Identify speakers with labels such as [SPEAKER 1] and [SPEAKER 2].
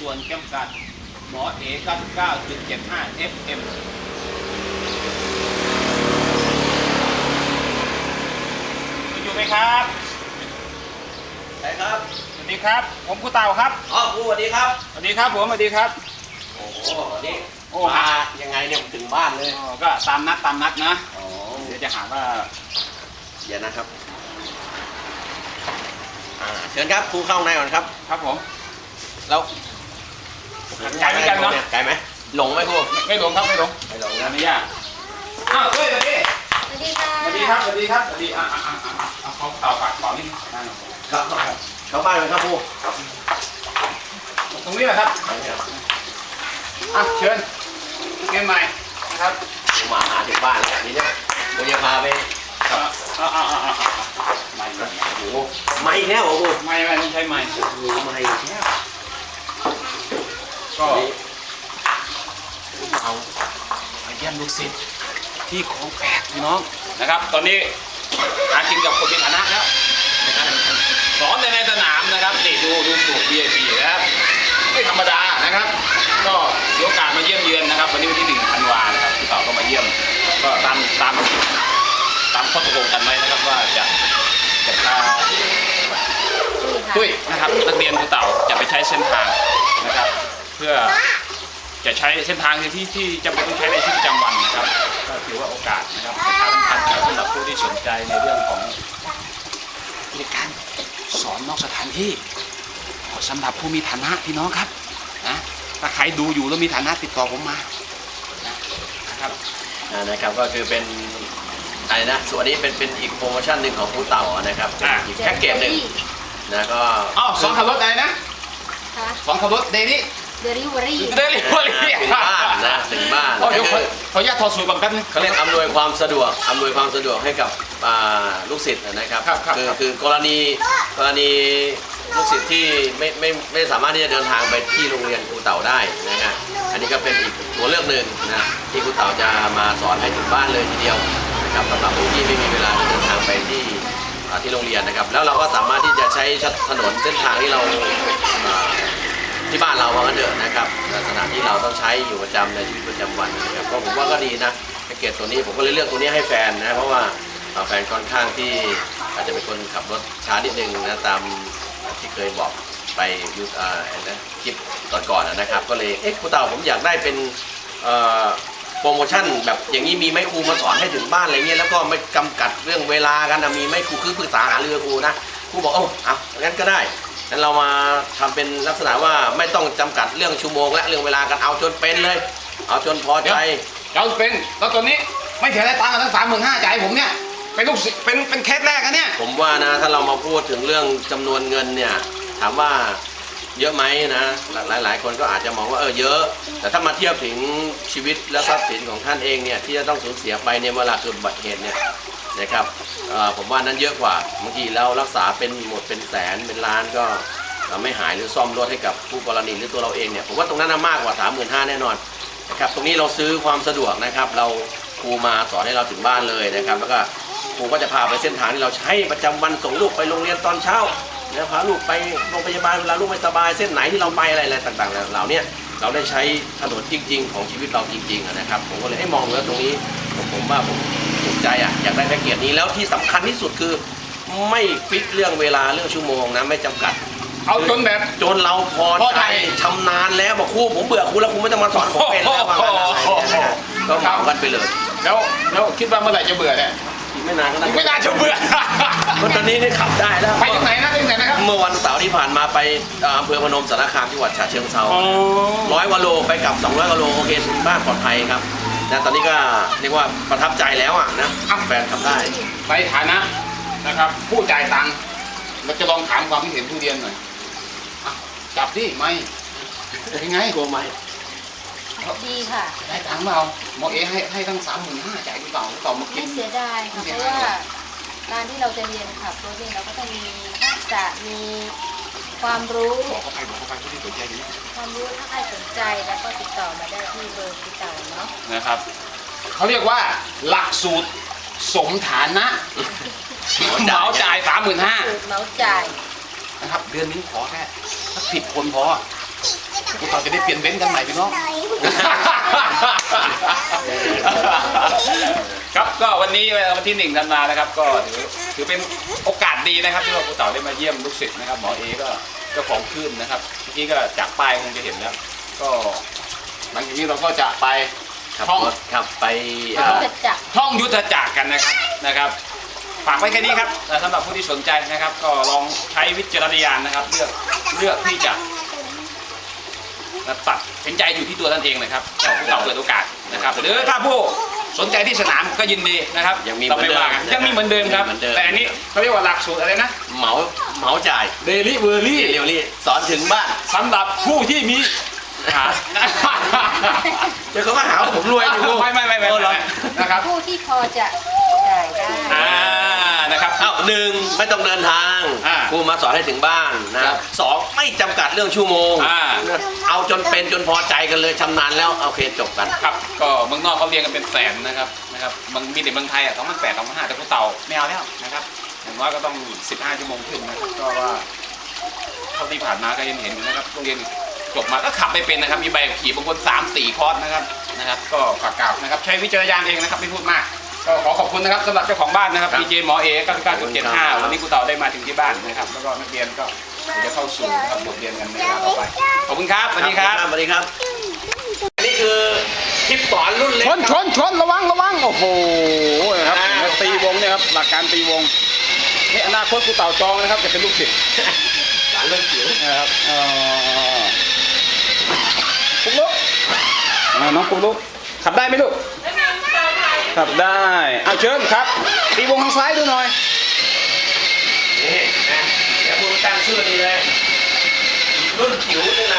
[SPEAKER 1] ส่วนจำกัด หมอเอ99.75 FM อยู่ไหมครับ
[SPEAKER 2] ใช่ครับ
[SPEAKER 1] สวัสดีครับ ผมครูเต่าครับ
[SPEAKER 2] อ๋อครูสวัสดีครับ
[SPEAKER 1] สวัสดีครับผมสวัสดีครับ
[SPEAKER 2] โอ้โหนี่
[SPEAKER 1] โอ้
[SPEAKER 2] มายังไงเนี่ยถึงบ้านเลย
[SPEAKER 1] อ๋อก็ตามนัดตามนัดนะ
[SPEAKER 2] อ๋อ
[SPEAKER 1] เดี๋ยวจะหาว่า
[SPEAKER 2] เดี๋ยวนะครับ อ่า เชิญครับครูเข้าข้างในก่อนครับ
[SPEAKER 1] ครับผม
[SPEAKER 2] แล้ว
[SPEAKER 1] ไกลเหมือนกันเนอะ
[SPEAKER 2] ไกลไหมหลงไหมครู
[SPEAKER 1] ไม่ไม่หลงครับไม่หลง
[SPEAKER 2] ไม่หลง
[SPEAKER 1] อ
[SPEAKER 2] นะ
[SPEAKER 1] นุญาตอ้าวเฮ้ยสวัสดี
[SPEAKER 3] สวัสดีค่ะ
[SPEAKER 1] สวัสดีครับสวัสดีครับสวัสดีอะอะอะอะอะเอาเขาเต่าฝากขอนิดหน่อยได้หน่อย
[SPEAKER 2] ครับเข้าบ้านเลยครับครู
[SPEAKER 1] ตรงนี้แหละครับ
[SPEAKER 2] ไปครับ
[SPEAKER 1] อะเชิญเกมใหม่นะครับ
[SPEAKER 2] ครูมาหาถึงบ้านแล้วนี่เนี่ยครูจะพาไป
[SPEAKER 1] อะอะอะอะอะไม่ไม่
[SPEAKER 2] โอ้โหไม่อีกแล้วเหรอครู
[SPEAKER 1] ไม่ไม่ต้องใช้ไม้
[SPEAKER 2] โอ้โหไม่อีกแล้ว
[SPEAKER 1] ก็เอามาเยี่ยมลูกศิษย์ที่ของแปลกพี่น้องนะครับ ตอนนี้หากินกับคนมีฐานะแล้วสอนในสนามนะครับนี่ดูดูสูตร VIP นะครับไม่ธรรมดานะครับ ก็มีโอกาสมาเยี่ยมเยือนนะครับ วันนี้วันที่หนึ่งธันวานะครับพี่ต่อก็มาเยี่ยม ก็ตามตามตามข้อตกลงกันไว้นะครับว่าจะจะพาตุ้ยนะครับนักเรียนครูเต่าจะไปใช้เส้นทางนะครับ พื่อจะใช้เส้นทางที่ที่จำเป็นต้องใช้ในชีวิตประจำวันนะครับ ก็ถือว่าโอกาสนะครับประชาสัมพันธ์สำหรับผู้ที่สนใจในเรื่องของในการสอนนอกสถานที่สำหรับผู้มีฐานะพี่น้องครับนะถ้าใครดูอยู่แล้วมีฐานะติดต่อผมมานะนะครับ
[SPEAKER 2] อ่านะครับก็คือเป็นอะไรนะส่วนนี้เป็นเป็นอีกโปรโมชั่นหนึ่งของครูเต่านะครับเป็นอีกแพ็กเกจหนึ่งนะก็
[SPEAKER 1] อ้าวสองขับรถอะไรนะ
[SPEAKER 3] ค่ะ
[SPEAKER 1] สองขับรถเดลี่
[SPEAKER 3] เดลิเวอรี่
[SPEAKER 1] เดลี่เวอรี่
[SPEAKER 2] ถึงบ้านนะถึงบ้าน
[SPEAKER 1] โอ้เดี๋ยวขอขออนุญาตถอดสูตรก่อนแป๊บนึง
[SPEAKER 2] เขาเรียกอำนวยความสะดวกอำนวยความสะดวกให้กับอ่าลูกศิษย์นะครับ
[SPEAKER 1] ครับครับ
[SPEAKER 2] อ
[SPEAKER 1] ครับ
[SPEAKER 2] คือกรณีกรณีลูกศิษย์ที่ไม่ไม่ไม่สามารถที่จะเดินทางไปที่โรงเรียนครูเต่าได้นะฮะอันนี้ก็เป็นอีกตัวเลือกหนึ่งนะที่ครูเต่าจะมาสอนให้ถึงบ้านเลยทีเดียวนะครับสำหรับผู้ที่ไม่มีเวลาที่เดินทางไปที่อ่าที่โรงเรียนนะครับ แล้วเราก็สามารถที่จะใช้ถนนเส้นทางที่เราอ่า ที่บ้านเราว่างั้นเถอะนะครับลักษณะที่เราต้องใช้อยู่ประจำในชีวิตประจำวันนะครับก็ผมว่าก็ดีนะแพ็กเกจตัวนี้ผมก็เลยเลือกตัวนี้ให้แฟนนะเพราะว่าแฟนค่อนข้างที่อาจจะเป็นคนขับรถช้านิดนึงนะตามที่เคยบอกไปยุคอ่าอะไรนะคลิปก่อนๆนะครับ ก็เลยเอ๊ะครูเต่าผมอยากได้เป็นโปรโมชั่นแบบอย่างนี้มีไหมครูมาสอนให้ถึงบ้านอะไรเงี้ยแล้วก็ไม่จำกัดเรื่องเวลากันนะมีไหมครูคือปรึกษาหารือครูนะครูบอกเอ้าเอางั้นก็ได้ งั้นเรามาทำเป็นลักษณะว่าไม่ต้องจำกัดเรื่องชั่วโมงและเรื่องเวลากันเอาจนเป็นเลย เอาจนพอใจ
[SPEAKER 1] เราเป็นแล้วตอนนี้ไม่เสียได้ตังค์กันทั้งสามหมื่นห้าจ่ายให้ผมเนี่ยเป็นลูกศิษย์เป็นเป็นเคสแรกอะเนี่ย
[SPEAKER 2] ผมว่านะถ้าเรามาพูดถึงเรื่องจำนวนเงินเนี่ย ถามว่าเยอะไหมนะหลายหลายๆคนก็อาจจะมองว่าเออเยอะ แต่ถ้ามาเทียบถึงชีวิตและทรัพย์สินของท่านเองเนี่ยที่จะต้องสูญเสียไปในเวลาเกิดอุบัติเหตุเนี่ย นะครับผมว่านั้นเยอะกว่าบางทีเรารักษาเป็นหมดเป็นแสนเป็นล้านก็ไม่หายหรือซ่อมรถให้กับผู้กรณีหรือตัวเราเองเนี่ยผมว่าตรงนั้นมากกว่า 3 5 0 0 0แน่นอนนะครับตรงนี้เราซื้อความสะดวกนะครับ เราครูมาสอนให้เราถึงบ้านเลยนะครับ แล้วก็ครูก็จะพาไปเส้นทางที่เราใช้ประจำวันส่งลูกไปโรงเรียนตอนเช้านะพาลูกไปโรงพยาบาลเวลาลูกไม่สบายเส้นไหนที่เราไปอะไรอะไรต่างๆเหล่าเนี้เราได้ใช้ถนนจริง ๆ ของชีวิตเราจริงๆนะครับผมก็เลยให้มองแล้วตรงนี้ผมว่าผม ถูกใจอะอยากได้แพ็กเกจนี้แล้วที่สำคัญที่สุดคือ ไม่ฟิกเรื่องเวลาเรื่องชั่วโมงนะไม่จำกัด
[SPEAKER 1] เอาจนแบบ
[SPEAKER 2] จนเราพอ
[SPEAKER 1] พอ
[SPEAKER 2] ใจ
[SPEAKER 1] ใจ
[SPEAKER 2] ชำนาญแล้วบอกครูผมเบื่อครูแล้วครูไม่ต้องมาสอนผมเป็นแล้วว่างั้นอะไรเนี่ยนะฮะก็เหมากันไปเลย
[SPEAKER 1] แล้วแล้วคิดว่าเมื่อไหร่จะเบื่อเนี่ย
[SPEAKER 2] อีกไม่นานก็ได้
[SPEAKER 1] ไม่น่าจะเบื่อ
[SPEAKER 2] เพราะตอนนี้นี่ขับได้แล้ว
[SPEAKER 1] ไปที่ไหนนะไปที่ไหนนะครับ
[SPEAKER 2] เมื่อวันเสาร์ที่ผ่านมาไปเอ่ออำเภอพนมสารคามจังหวัดฉะเชิงเทราร้อยกว่าโลไปกลับ 200กว่าโลโอเคถึงบ้านปลอดภัยครับ นะตอนนี้ก็เรียกว่าประทับใจแล้วอะนะแฟนขับได้
[SPEAKER 1] ในฐานะนะครับ ผู้จ่ายตังค์เราจะลองถามความคิดเห็นผู้เรียนหน่อยอะจับดิไม่เป็นไง
[SPEAKER 2] กลัวไหม
[SPEAKER 3] ดีค่ะ
[SPEAKER 1] ได้ตังค์เปล่าหมอเอให้ให้ตั้งสามหมื่นห้าจ่ายหรือเปล่าหรือเปล่ามากิ
[SPEAKER 3] ไม่
[SPEAKER 1] น
[SPEAKER 3] เสียดายค่ะ
[SPEAKER 1] ไม่
[SPEAKER 3] เพ
[SPEAKER 1] เสีย
[SPEAKER 3] ราะ
[SPEAKER 1] ดาย
[SPEAKER 3] ว่าการที่เราจะเรียนขับรถเนี่ยเราก็ต้องมีทักษะมี ความรู้
[SPEAKER 1] บอกเขาไปบอกเขาไปผู้ที่สนใจอยู่นี่
[SPEAKER 3] ความรู้ถ้าใครสนใจแล้วก็ติดต่อมาได้ที่เบอร์ติดต่อเนาะ
[SPEAKER 1] นะครับเขาเรียกว่าหลักสูตรสมฐานะเหมาจ่ายสามหมื่นห้า
[SPEAKER 3] สูตรเหมาจ่าย
[SPEAKER 1] นะครับ เดือนนึงขอแค่สักสิบคนพอ พวกเราจะได้เปลี่ยนเบนซ์กันใหม่พี่น้อง ครับก็วันนี้วันที่หนึ่งธันวานะครับ ก็ถือถือเป็นโอกาสดีนะครับ ที่ว่าครูเต่าได้มาเยี่ยมลูกศิษย์นะครับ หมอเอก็เจ้าของคลื่นนะครับเมื่อกี้ก็จากป้ายคงจะเห็นแล้ว ก็หลังจากนี้เราก็จะไป
[SPEAKER 2] ครับ
[SPEAKER 1] ห้อง
[SPEAKER 2] ครับไป
[SPEAKER 3] ก็
[SPEAKER 2] เอ่อ
[SPEAKER 3] จะจับ
[SPEAKER 1] ท่องยุทธจักรกันนะครับนะครับ ฝากไว้แค่นี้ครับแต่สำหรับผู้ที่สนใจนะครับ ก็ลองใช้วิจารณญาณนะครับ เลือกเลือกที่จะ ตัดสินใจอยู่ที่ตัวท่านเองนะครับเราเปิดโอกาสนะครับหรือถ้าผู้สนใจที่สนามก็ยินดีนะครับ
[SPEAKER 2] ยังมี
[SPEAKER 1] เราไม่ว่ากัน
[SPEAKER 2] เหมือนเดิม
[SPEAKER 1] ยังมีเหมือนเดิมครับ
[SPEAKER 2] เหมือนเดิม
[SPEAKER 1] แต่อันนี้เขาเรียกว่าหลักสูตรอะไรนะ
[SPEAKER 2] เหมาเหมาจ่าย
[SPEAKER 1] เดลิเวอรี่
[SPEAKER 2] เร็วนี่สอนถึงบ้าน
[SPEAKER 1] สำหรับผู้ที่มีหา
[SPEAKER 2] เดี๋ยวเขาก็หาว่าผมรวยอยู่
[SPEAKER 1] ไม่ไม่ไม่ไม่
[SPEAKER 2] โอ้เหรอ
[SPEAKER 1] นะครับ
[SPEAKER 3] ผู้ที่พอจะจ่ายได้
[SPEAKER 1] อ่า นะครับ
[SPEAKER 2] เอ้าหนึ่งไม่ต้องเดินทาง
[SPEAKER 1] อ่า
[SPEAKER 2] ครูมาสอนให้ถึงบ้านนะครับสองไม่จำกัดเรื่องชั่วโมง
[SPEAKER 1] อ่า
[SPEAKER 2] นะเอาจนเป็นจนพอใจกันเลยชำนาญแล้วโอเคจบกัน
[SPEAKER 1] ครับก็เมืองนอกเขาเรียนกันเป็นแสนนะครับนะครับบางมีแต่เมืองไทยอะสองพันแปดสองพันห้าแต่พวกเต่าไม่เอาแล้วนะครับอย่างน้อยก็ต้อง15ชั่วโมงขึ้นนะครับก็ว่าเท่าที่ผ่านมาก็ยังเห็นอยู่นะครับโรงเรียนจบมาก็ขับไม่เป็นนะครับ มีใบขับขี่บางคน3 4คอร์สนะครับนะครับ ก็ฝากกล่าวนะครับ ใช้วิจารณญาณเองนะครับไม่พูดมาก ก็ขอขอบคุณนะครับสำหรับเจ้าของบ้านนะครับ
[SPEAKER 2] ครับ
[SPEAKER 1] ดีเจหมอเอ
[SPEAKER 2] ขอบคุณครับ
[SPEAKER 1] 99.75 วันนี้ครูเต่าได้มาถึงที่บ้านนะครับ แล้วก็นักเรียนก็เดี๋ยวจะเข้าสู่นะครับบทเรียนกันในเวลาต่อไป ขอบคุณครับสวัสดีครับ
[SPEAKER 2] สวัสดีครับ อันนี้คือคลิปสอนรุ่นเล็ก
[SPEAKER 1] ชนชนชนระวังระวังโอ้โหนะครับเห็นไหมตีวงเนี่ยครับหลักการตีวงนี่อนาคตครูเต่าจองนะครับจะเป็นลูกศิษย์
[SPEAKER 2] สอนเรื่องจิ๋ว
[SPEAKER 1] นะครับเอ่อปุ๊กลุกอ่าน้องปุ๊กลุกขับได้ไหมลูก ขับได้เอาเชิญครับ ตีวงทางซ้ายดูหน่อย
[SPEAKER 2] นี่นะเดี๋ยวพูดตั้งชื่อดีเลยรุ่นจิ๋วนี่ไง